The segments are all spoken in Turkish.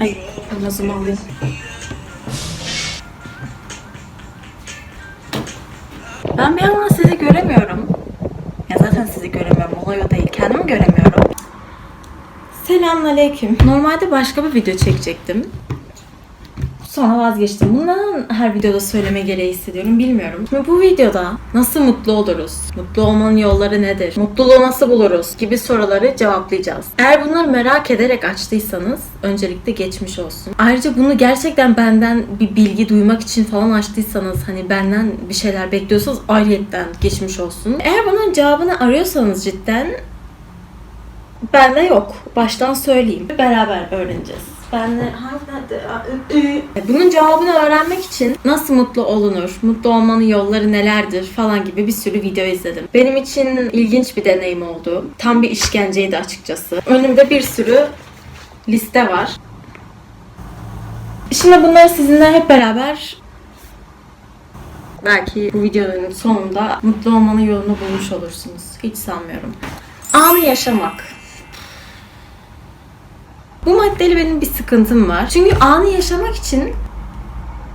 Ay nazımı alayım. Ben bir yandan sizi göremiyorum. Ya zaten sizi göremiyorum. Olay o değil. Kendimi göremiyorum. Selamünaleyküm. Normalde başka bir video çekecektim. Sonra vazgeçtim. Bundan her videoda söyleme gereği hissediyorum. Bilmiyorum. Şimdi bu videoda nasıl mutlu oluruz? Mutlu olmanın yolları nedir? Mutluluğu nasıl buluruz? Gibi soruları cevaplayacağız. Eğer bunları merak ederek açtıysanız öncelikle geçmiş olsun. Ayrıca bunu gerçekten benden bir bilgi duymak için falan açtıysanız hani benden bir şeyler bekliyorsanız ayrıyetten geçmiş olsun. Eğer bunun cevabını arıyorsanız cidden Bende yok. Baştan söyleyeyim. Beraber öğreneceğiz. Ben de hangi Bunun cevabını öğrenmek için nasıl mutlu olunur, mutlu olmanın yolları nelerdir falan gibi bir sürü video izledim. Benim için ilginç bir deneyim oldu. Tam bir işkenceydi açıkçası. Önümde bir sürü liste var. Şimdi bunları sizinle hep beraber belki bu videonun sonunda mutlu olmanın yolunu bulmuş olursunuz. Hiç sanmıyorum. Anı yaşamak. Bu maddeyle benim bir sıkıntım var. Çünkü anı yaşamak için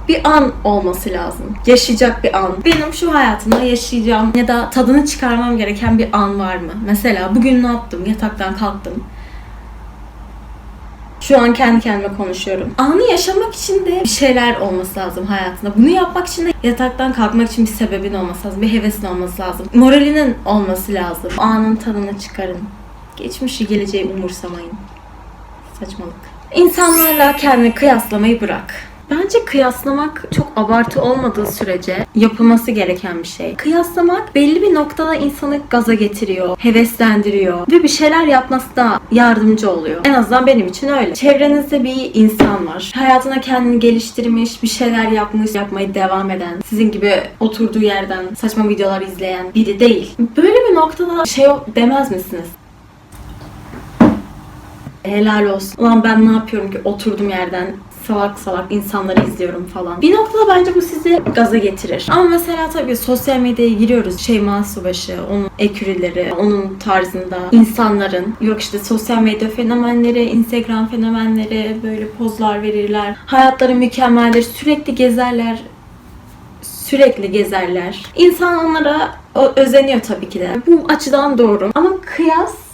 bir an olması lazım. Yaşayacak bir an. Benim şu hayatımda yaşayacağım ya da tadını çıkarmam gereken bir an var mı? Mesela bugün ne yaptım? Yataktan kalktım. Şu an kendi kendime konuşuyorum. Anı yaşamak için de bir şeyler olması lazım hayatında. Bunu yapmak için de yataktan kalkmak için bir sebebin olması lazım. Bir hevesin olması lazım. Moralinin olması lazım. Anın tadını çıkarın. Geçmişi geleceği umursamayın. Saçmalık. İnsanlarla kendini kıyaslamayı bırak. Bence kıyaslamak çok abartı olmadığı sürece yapılması gereken bir şey. Kıyaslamak belli bir noktada insanı gaza getiriyor, heveslendiriyor ve bir şeyler yapması da yardımcı oluyor. En azından benim için öyle. Çevrenizde bir insan var. Hayatına kendini geliştirmiş, bir şeyler yapmış, yapmaya devam eden, sizin gibi oturduğu yerden saçma videolar izleyen biri değil. Böyle bir noktada şey demez misiniz? Helal olsun. Ulan ben ne yapıyorum ki oturdum yerden salak salak insanları izliyorum falan. Bir noktada bence bu sizi gaza getirir. Ama mesela tabii sosyal medyaya giriyoruz. Şeyma Subaşı, onun ekürileri, onun tarzında insanların yok işte sosyal medya fenomenleri, Instagram fenomenleri böyle pozlar verirler. Hayatları mükemmeldir. Sürekli gezerler. Sürekli gezerler. İnsan onlara özeniyor tabii ki de. Bu açıdan doğru. Ama kıyas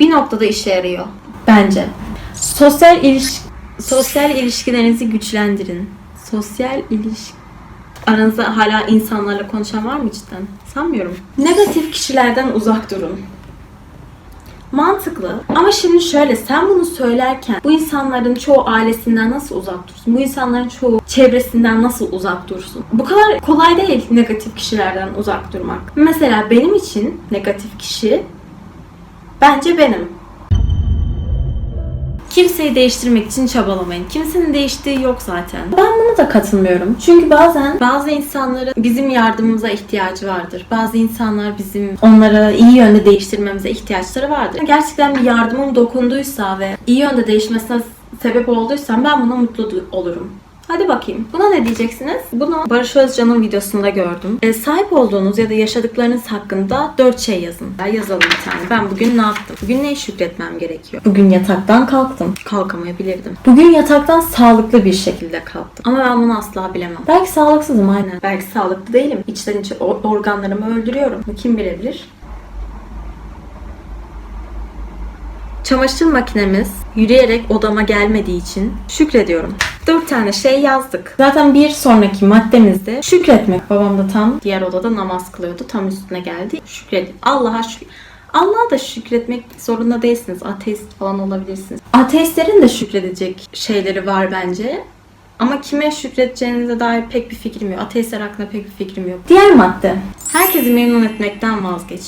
bir noktada işe yarıyor bence. Sosyal iliş sosyal ilişkilerinizi güçlendirin. Sosyal ilişki aranızda hala insanlarla konuşan var mı cidden? Sanmıyorum. Negatif kişilerden uzak durun. Mantıklı. Ama şimdi şöyle sen bunu söylerken bu insanların çoğu ailesinden nasıl uzak dursun? Bu insanların çoğu çevresinden nasıl uzak dursun? Bu kadar kolay değil negatif kişilerden uzak durmak. Mesela benim için negatif kişi Bence benim. Kimseyi değiştirmek için çabalamayın. Kimsenin değiştiği yok zaten. Ben buna da katılmıyorum. Çünkü bazen bazı insanların bizim yardımımıza ihtiyacı vardır. Bazı insanlar bizim onlara iyi yönde değiştirmemize ihtiyaçları vardır. Gerçekten bir yardımım dokunduysa ve iyi yönde değişmesine sebep olduysam ben buna mutlu olurum. Hadi bakayım. Buna ne diyeceksiniz? Bunu Barış Özcan'ın videosunda gördüm. E, sahip olduğunuz ya da yaşadıklarınız hakkında dört şey yazın. Yazalım bir tane. Ben bugün ne yaptım? Bugün neye şükretmem gerekiyor? Bugün yataktan kalktım. Kalkamayabilirdim. Bugün yataktan sağlıklı bir şekilde kalktım. Ama ben bunu asla bilemem. Belki sağlıksızım aynen. Belki sağlıklı değilim. İçten içe or- organlarımı öldürüyorum. Kim bilebilir? Çamaşır makinemiz yürüyerek odama gelmediği için şükrediyorum. Dört tane şey yazdık. Zaten bir sonraki maddemizde şükretmek. Babam da tam diğer odada namaz kılıyordu. Tam üstüne geldi. Şükredin. Allah'a şükür. Allah'a da şükretmek zorunda değilsiniz. Ateist falan olabilirsiniz. Ateistlerin de şükredecek şeyleri var bence. Ama kime şükredeceğinize dair pek bir fikrim yok. Ateistler hakkında pek bir fikrim yok. Diğer madde. Herkesi memnun etmekten vazgeç.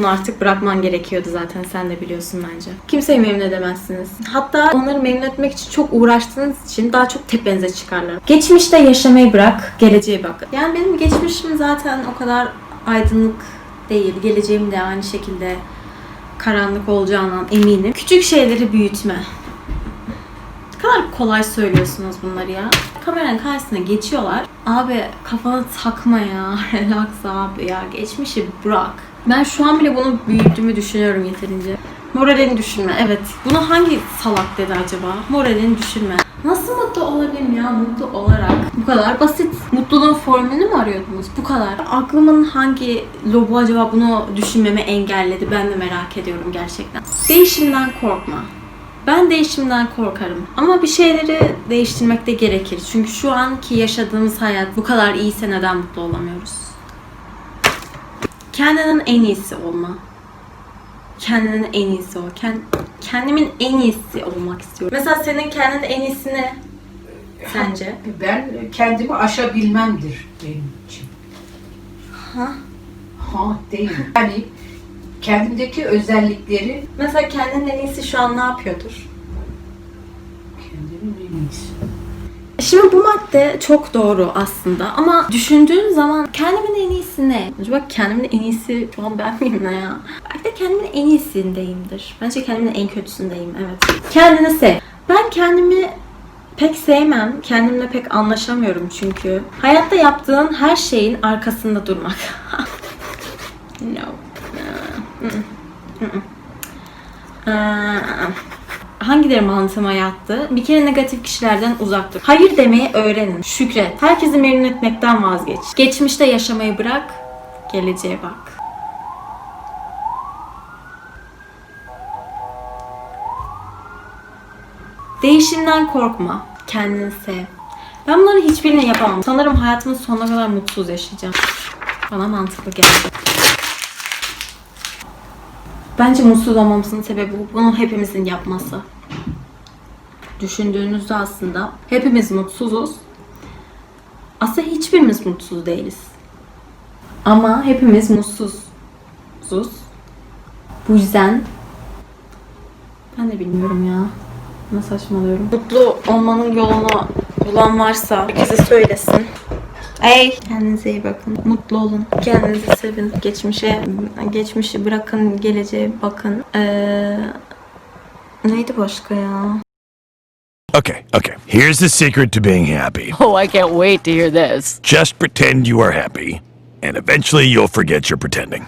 Bunu artık bırakman gerekiyordu zaten sen de biliyorsun bence. Kimseyi memnun edemezsiniz. Hatta onları memnun etmek için çok uğraştığınız için daha çok tepenize çıkarlar. Geçmişte yaşamayı bırak, geleceğe bak. Yani benim geçmişim zaten o kadar aydınlık değil. Geleceğim de aynı şekilde karanlık olacağından eminim. Küçük şeyleri büyütme. Ne kadar kolay söylüyorsunuz bunları ya. Kameranın karşısına geçiyorlar. Abi kafana takma ya. Relax abi ya. Geçmişi bırak. Ben şu an bile bunu büyüttüğümü düşünüyorum yeterince. Moralini düşürme. Evet. Bunu hangi salak dedi acaba? Moralini düşürme. Nasıl mutlu olabilirim ya mutlu olarak? Bu kadar basit. Mutluluğun formülünü mü arıyordunuz? Bu kadar. Aklımın hangi lobu acaba bunu düşünmemi engelledi? Ben de merak ediyorum gerçekten. Değişimden korkma. Ben değişimden korkarım. Ama bir şeyleri değiştirmek de gerekir. Çünkü şu anki yaşadığımız hayat bu kadar iyiyse neden mutlu olamıyoruz? Kendinin en iyisi olma. Kendinin en iyisi ol. Kend, kendimin en iyisi olmak istiyorum. Mesela senin kendinin en iyisi ne? Sence? Ben kendimi aşabilmemdir benim için. Ha? Ha değil. Yani kendimdeki özellikleri Mesela kendinin en iyisi şu an ne yapıyordur? kendimin en iyisi. Şimdi bu madde çok doğru aslında ama düşündüğün zaman kendimin en iyisi ne? Acaba kendimin en iyisi şu an ben miyim ne ya? Belki de kendimin en iyisindeyimdir. Bence kendimin en kötüsündeyim evet. Kendini sev. Ben kendimi pek sevmem. Kendimle pek anlaşamıyorum çünkü. Hayatta yaptığın her şeyin arkasında durmak. no. Mm-mm. Mm-mm. Aa, Hangileri mantığıma yattı? Bir kere negatif kişilerden uzak dur. Hayır demeyi öğrenin. Şükret. Herkesi memnun etmekten vazgeç. Geçmişte yaşamayı bırak. Geleceğe bak. Değişimden korkma. Kendini sev. Ben bunların hiçbirini yapamam. Sanırım hayatımın sonuna kadar mutsuz yaşayacağım. Bana mantıklı geldi. Bence mutsuz olmamızın sebebi bu. Bunu hepimizin yapması. Düşündüğünüzde aslında hepimiz mutsuzuz. Aslında hiçbirimiz mutsuz değiliz. Ama hepimiz mutsuzuz. Bu yüzden ben de bilmiyorum ya. Ne saçmalıyorum. Mutlu olmanın yolunu bulan varsa herkese söylesin. Ey kendinize iyi bakın. Mutlu olun. Kendinizi sevin. Geçmişe geçmişi bırakın, geleceğe bakın. Ee, neydi başka ya? Okay, okay. Here's the secret to being happy. Oh, I can't wait to hear this. Just pretend you are happy, and eventually you'll forget you're pretending.